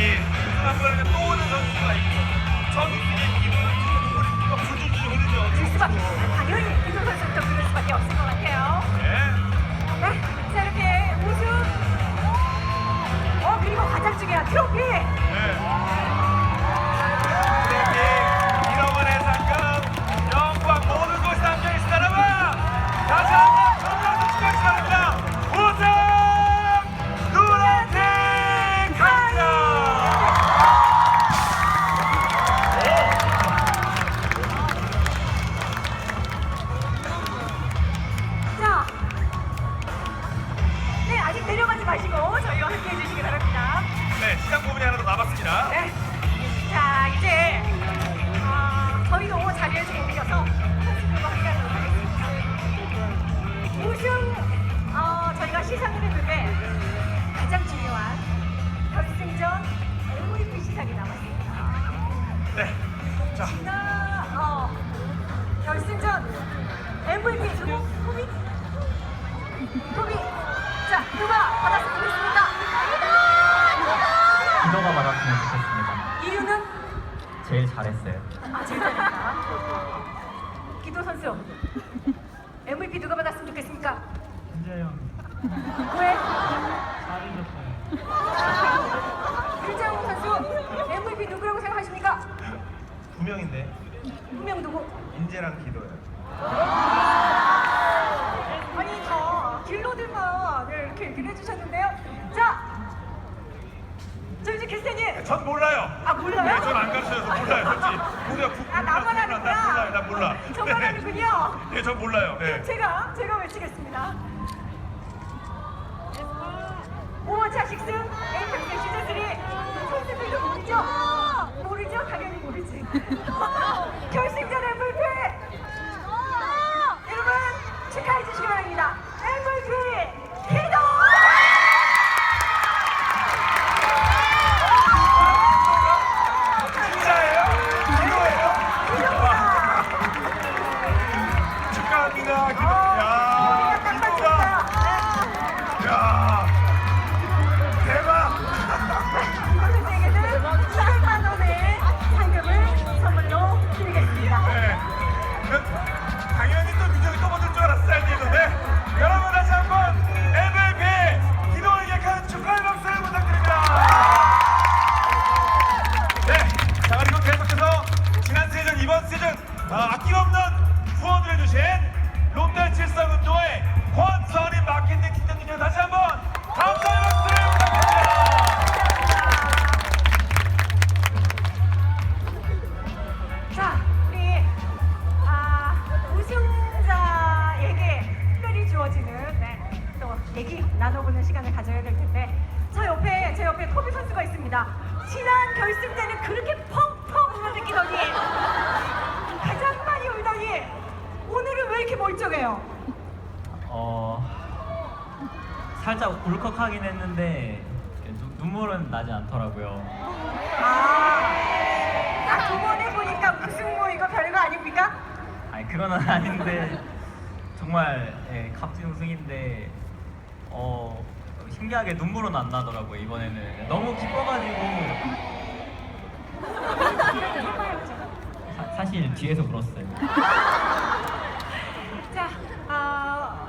이 우승한 번에 또 오는 선수가 있고 기분은 지금 우리가 부주주의 흐르죠. 줄 수밖에 당연히 기도 선수부터 그럴 수밖에 없을 것 같아요. 네. 네, 자 이렇게 우승, 어 그리고 가장 중요한. 트로피, 두 명인데 분명 누구? 인재랑 기도예요. 아니 다 길로들만 네, 이렇게 얘기를 해주셨는데요. 자, 저 이제 캐스터님. 전 몰라요. 아 몰라요? 네, 전안 가르쳐줘서 몰라요. 솔직히. 우리가 국- 아 나만 나 하는구나. 몰라요. 나 몰라. 저만 네. 하는군요. 네, 전 몰라요. 네. 제가 제가 외치겠습니다. 어 살짝 울컥하긴 했는데 눈- 눈물은 나지 않더라고요. 아, 아, 두번 해보니까 우승 뭐 이거 별거 아닙니까? 아니 그건 아닌데 정말 예, 값진 우승인데 어 신기하게 눈물은 안 나더라고요 이번에는 너무 기뻐가지고 사, 사실 뒤에서 울었어요. 자, 아,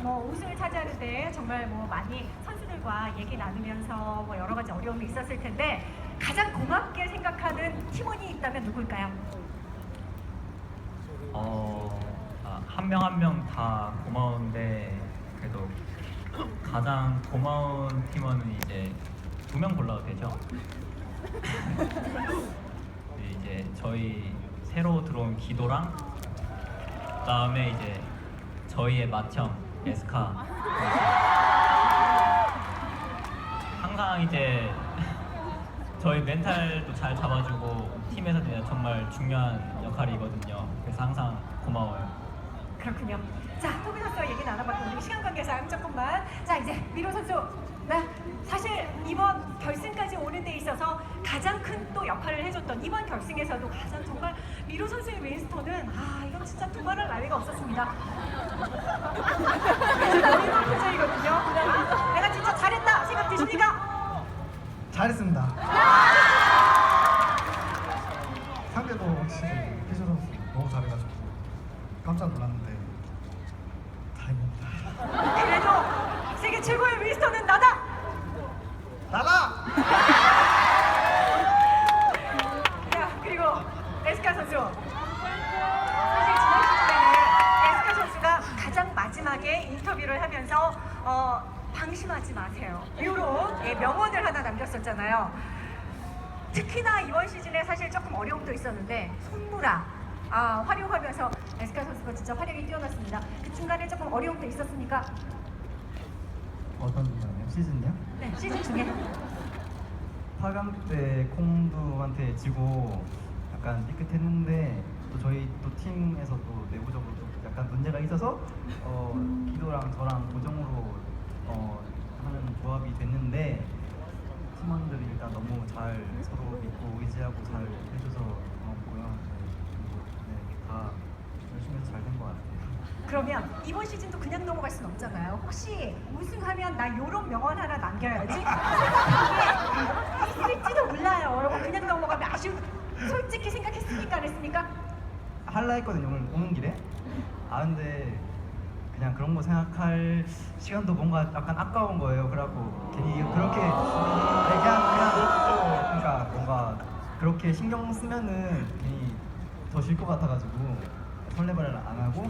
뭐 우승을 차지하는데 정말 뭐 많이 선수들과 얘기 나누면서 뭐 여러 가지 어려움이 있었을 텐데 가장 고맙게 생각하는 팀원이 있다면 누굴까요? 어, 한 명 한 명 다 고마운데 그래도 가장 고마운 팀원은 이제 두 명 골라도 되죠? 네, 이제 저희 새로 들어온 기도랑 그다음에 이제 저희의 맏형 에스카 항상 이제 저희 멘탈도 잘 잡아주고 팀에서 정말 중요한 역할이거든요. 그래서 항상 고마워요. 그렇군요. 자, 토비 선수와 얘기 나눠봤고 우리 시간 관계상 조금만. 자, 이제 미로 선수. 네, 사실 이번 결승까지 오는 데 있어서 가장 큰 또 역할을 해줬던 이번 결승에서도 가장 정말 미로 선수의 웨이스턴은 아 이건 진짜 두말할 나위가 없었습니다. 너희만 표정이거든요. 내가 진짜 잘했습니다. 상대도 확실히 선수 너무 잘해가지고 깜짝 놀랐는데 다행입니다. 그래도 세계 최고의 미스터는 나다. 나가! 야 그리고 에스카 선수. 사실 지난 시즌에는 에스카 선수가 가장 마지막에 인터뷰를 하면서 어, 방심하지 마세요. 이런 예, 명언을 하나 남겼었잖아요. 특히나 이번 시즌에 사실 조금 어려움도 있었는데 손무라 아, 활용하면서 에스카 선수가 진짜 활약이 뛰어났습니다. 그 중간에 조금 어려움도 있었습니까? 어떤 분이요? 시즌이요? 네 시즌 중에 8강 때 콩두한테 지고 약간 삐끗했는데 또 저희 또 팀에서 또 내부적으로 좀 약간 문제가 있어서 어, 기도랑 저랑 고정으로 어, 하는 조합이 됐는데 팀원들이 일단 너무 잘 서로 믿고 의지하고 잘 해줘서 고맙고요. 그리고 네, 다 열심히 해서 잘 된 것 같아요. 그러면 이번 시즌도 그냥 넘어갈 순 없잖아요. 혹시 우승하면 나 요런 명언 하나 남겨야지. 게 있을지도 몰라요. 여러분 그냥 넘어가면 아쉬운. 솔직히 생각했습니까? 안 했습니까? 할라 했거든요 오늘 오는 길에 아 근데 그냥 그런 거 생각할 시간도 뭔가 약간 아까운 거예요. 그래갖고 괜히 그렇게 아니, 그냥 그냥 그러니까 뭔가 그렇게 신경 쓰면은 괜히 더질것 같아가지고 설레발을 안 하고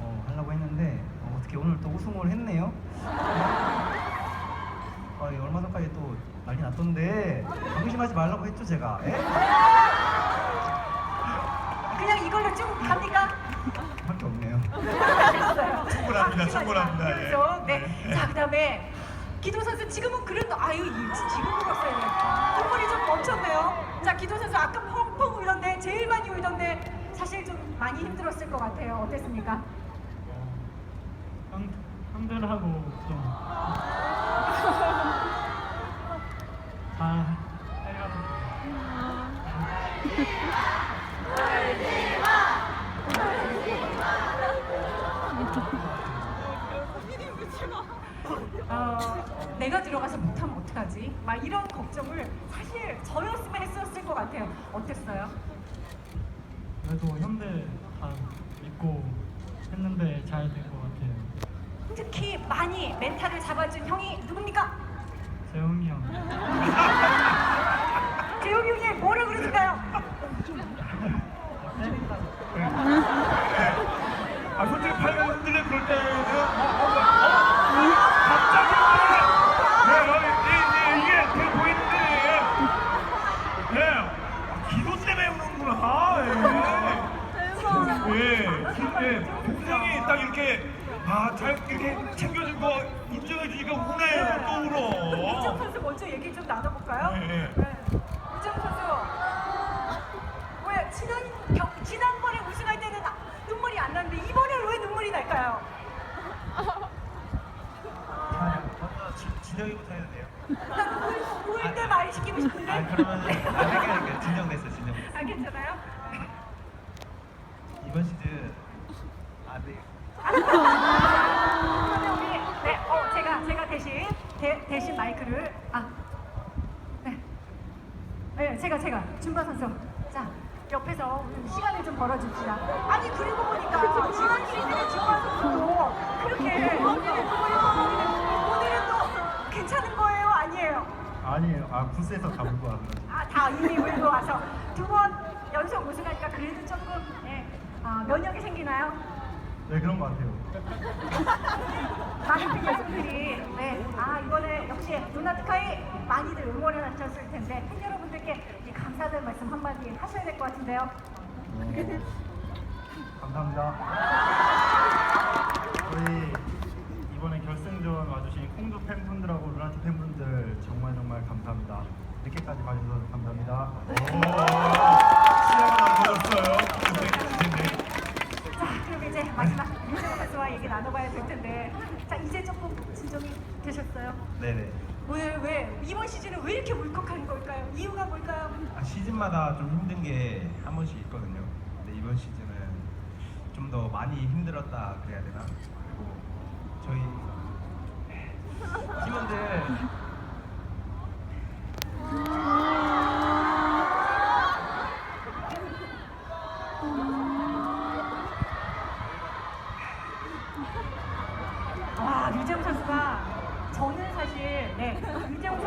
어, 하려고 했는데 어, 어떻게 오늘 또 우승을 했네요? 아, 이 얼마 전까지 또 난리 났던데 방심하지 말라고 했죠 제가. 예? 아, 충분합니다, 예. 그래서 네. 자 그다음에 기도 선수 지금은 그런 아유 이- 지금 울었어요. 눈물이 좀 멈췄네요. 자 기도 선수 아까 펑펑 울던데 제일 많이 울던데 사실 좀 많이 힘들었을 것 같아요. 어땠습니까? 형, 형들하고 좀. 다 해가지고. 어, 내가 들어가서 못하면 어떡하지? 막 이런 걱정을 사실 저였으면 했었을 것 같아요. 어땠어요? 그래도 형들 다 믿고 했는데 잘 된 것 같아요. 특히 많이 멘탈을 잡아준 형이 누굽니까? 재웅이 형. 재용이 형이 뭐를 그러실까요? 아 솔직히 팔가 흔들려 그럴 때는 어, 어, 어, 갑자기 네, 어, 이, 이, 이게 되게 보이는데 네, 아, 기도 때문에 우는구나 예. 예, 기- 예, 동생이 딱 이렇게 아, 잘 이렇게 챙겨준 거 인정해 주니까 우네 또 이정 울어. 선수 먼저 얘기 좀 나눠볼까요? 네, 네. 이정 선수 왜 지난 겨, 지난번에 우승할 때는 아- 눈물이 안 났는데 이번에 왜 눈물이 날까요? 진영이부터 해도 돼요? 울때 말 시키고 싶은데. 아 그러면 아 그러니까 진정됐어 진정됐어 아 괜찮아요? 이번 시즌 아네 그러면 우리 네, 어 제가 제가 대신 대, 대신 마이크를 아 네, 네 제가 제가. 준바 선수. 자 옆에서 우리 시간을 좀 벌어줍시다. 아니 그리고 보니까 준바 선수도 그렇게 오늘은 또 괜찮은 거예요, 아니에요? 아니에요. 아 부스에서 다 울고 와가지고 아, 다 이미 울고 와서. 두 번 연속 우승하니까 그래도 조금 예, 아, 면역이 생기나요? 네 그런 것 같아요. 많은 팬 여러분들이 네, 아 이번에 역시 루나티카이 많이들 응원을 하셨을 텐데 팬 여러분 이 감사의 말씀 한마디 하셔야 될 것 같은데요. 감사합니다. 저희 이번에 결승전 와주신 콩두 팬분들하고 루나티 팬분들 정말 정말 감사합니다. 늦게까지 봐주셔서 감사합니다. 이번 시즌은 왜 이렇게 울컥한 걸까요? 이유가 뭘까요? 아, 시즌마다 좀 힘든 게 한 번씩 있거든요 근데 이번 시즌은 좀 더 많이 힘들었다 그래야 되나 그리고 저희 팀원들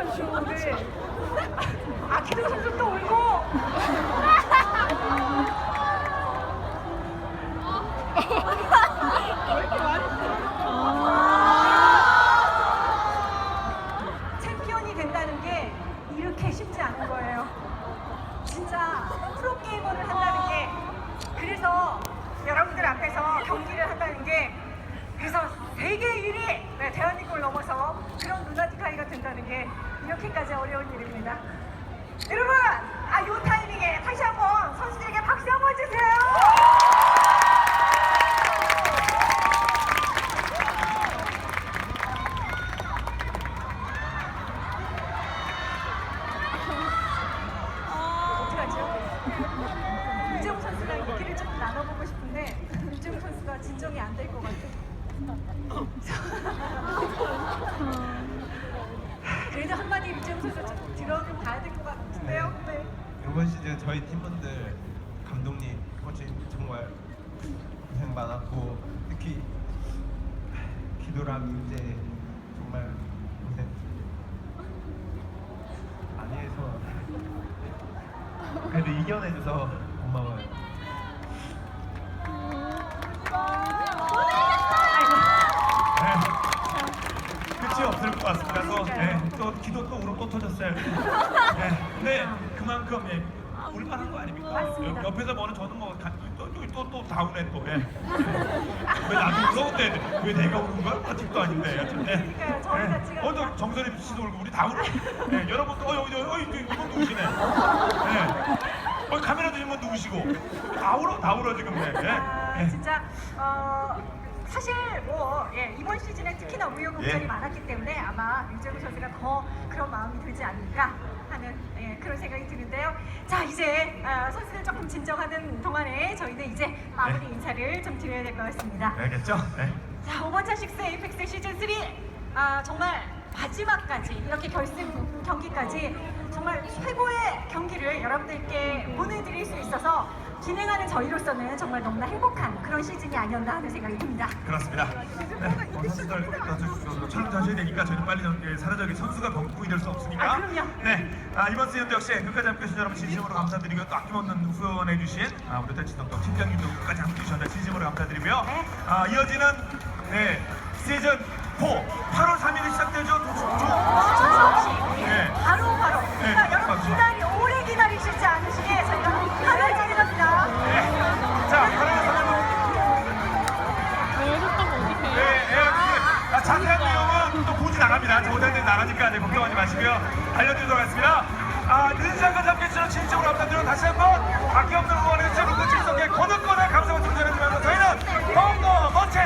팬분들. 아키도 선수 또 울고. 챔피언이 된다는 게 이렇게 쉽지 않은 거예요. 진짜 프로게이머를 한다는 게 그래서 여러분들 앞에서 경기를 한다는 게 그래서 세계 1위 네, 대한민국을 넘어서 그런 된다는 게 이렇게까지 어려운 일입니다. 여러분, 아, 요 타이밍에 다시 한번 선수들에게 박수 한번 주세요. 어떡하죠? 유재웅 선수랑 얘기를 좀 나눠보고 싶은데 유재웅 선수가 진정이 안 될 것 같아. 그래도 한마디 유재웅 선수 좀 들어좀 봐야 될 것 같은데요? 네. 이번 시즌 저희 팀원들 감독님 코치 정말 고생 많았고 특히 기도랑 인재 정말 고생 많이 해서 그래도 이겨내줘서 고마워요. 아이고, 끝이 없을 것 같습니다. 또. 예, 또 기도 또 울음 또 터졌어요. 예, 근데 그만큼 예, 울만한 거 아닙니까? 맞습니다. 옆- 옆에서 보는 저는 뭐 또또또 다운해 또. 예. 왜 나도 무서운데 왜 내가 우는 거야? 아직도 아닌데. 여튼, 예. 그러니까요. 저희 자체가 어, 또 정선희 씨도 울고 우리 다 울어. 예, 여러분 또 어, 여기 어, 여기 이분도 우시네. 예. 어, 카메라 드신 분도 우시고 다 울어 다 울어 지금. 예. 아, 예. 진짜 어, 사실 뭐 예, 이번 시즌 에 특히나 우여곡절이 예. 많았기 때문에 아마 윤재구 선수가 더 그런 마음이 들지 않을까 하는 예, 그런 생각이 드는데요. 자 이제 아, 선수들 조금 진정하는 동안에 저희는 이제 마무리 네. 인사를 좀 드려야 될 것 같습니다. 알겠죠? 네. 자, 5번차 6 에이펙스 시즌 3 아, 정말 마지막까지 이렇게 결승 경기까지 정말 최고의 경기를 여러분들께 보내드릴 수 있어서 진행하는 저희로서는 정말 너무나 행복한 그런 시즌이 아니었나 하는 생각이 듭니다. 그렇습니다. 네, 어, 선수들 어, 저, 저, 저, 촬영 하셔야 되니까 저희는 빨리 좀, 예, 사라져기 선수가 범국이 될 수 없으니까. 아, 그럼요. 네, 아, 이번 시즌도 역시 끝까지 함께 해 주신 여러분 진심으로 감사드리고 또 아낌없는 후원해 주신 아, 우리 대치동동 팀장님도 끝까지 함께 해 주셨는데 진심으로 감사드리고요. 네. 아, 이어지는 네, 시즌 4 8월 3일에 시작되죠. 네. 바로 바로 그러니까 네, 여러분. 기다리 자세한 내용은 또 보지 나갑니다. 저 호텔들 나가니까 네, 걱정하지 마시고요. 알려드리도록 하겠습니다. 아, 늦은 시간까지 함께 해주셔서 진심으로 감사드리고 다시 한번 아낌없는 응원해주신 로드 칠성의 거듭거듭 감사의 전해드리면서 저희는 더욱더 멋진